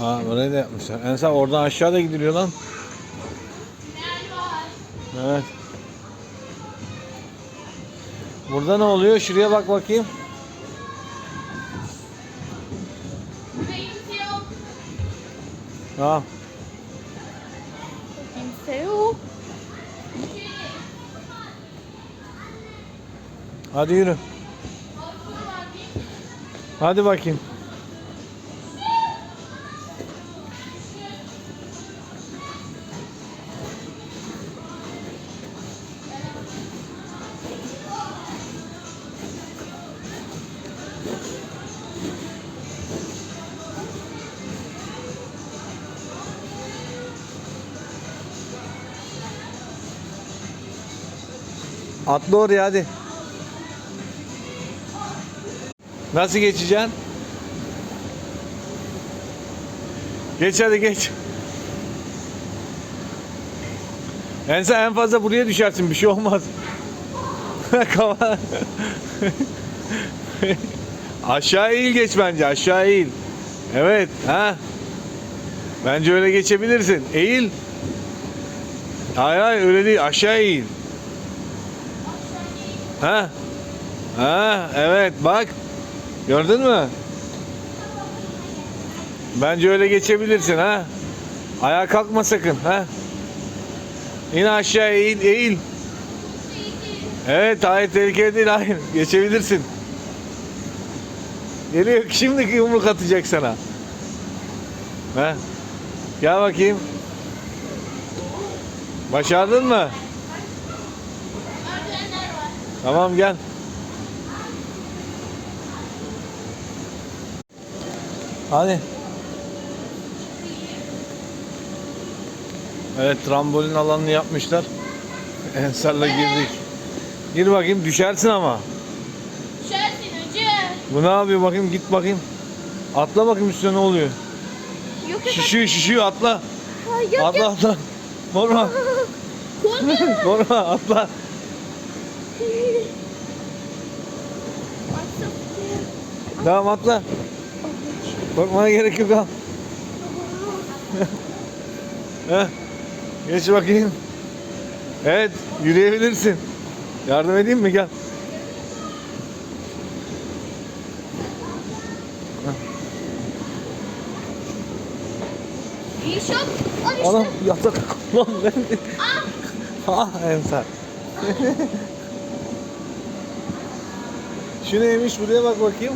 Aa burayı da yapmışlar. Ensar oradan aşağı da gidiliyor lan. Evet. Burada ne oluyor? Şuraya bak bakayım. Tamam. Kimse yok. Hadi yürü. Hadi bakayım. Atla oraya hadi. Nasıl geçeceksin? Geç hadi geç. En sen en fazla buraya düşersin bir şey olmaz. Aşağı eğil geç bence aşağı eğil. Evet ha. Bence öyle geçebilirsin. Eğil. Hayır hayır öyle değil aşağı eğil. Ha. Ha evet bak. Gördün mü? Bence öyle geçebilirsin ha. Ayağa kalkma sakın ha. İn aşağı eğil eğil. Evet hayır tehlikeli değil hayır. Geçebilirsin. Geliyor şimdi yumruk atacak sana. Ha. Gel bakayım. Başardın mı? Tamam gel. Hadi. Evet trambolin alanını yapmışlar. Ensar'la girdik. Gir bakayım düşersin ama. Düşersin hacı. Bu ne yapıyor bakayım git bakayım. Atla bakayım üstüne ne oluyor. Yok yok. Şişiyor şişiyor atla. Ha, yok Atla yok. atla. Korkma. Korkma atla. Tamam atla. Korkmana gerek yok al. Geç bakayım. Evet yürüyebilirsin. Yardım edeyim mi gel. İşte. Anam yatak. Lan ben Ah Ensar. Şu neymiş buraya bak bakayım.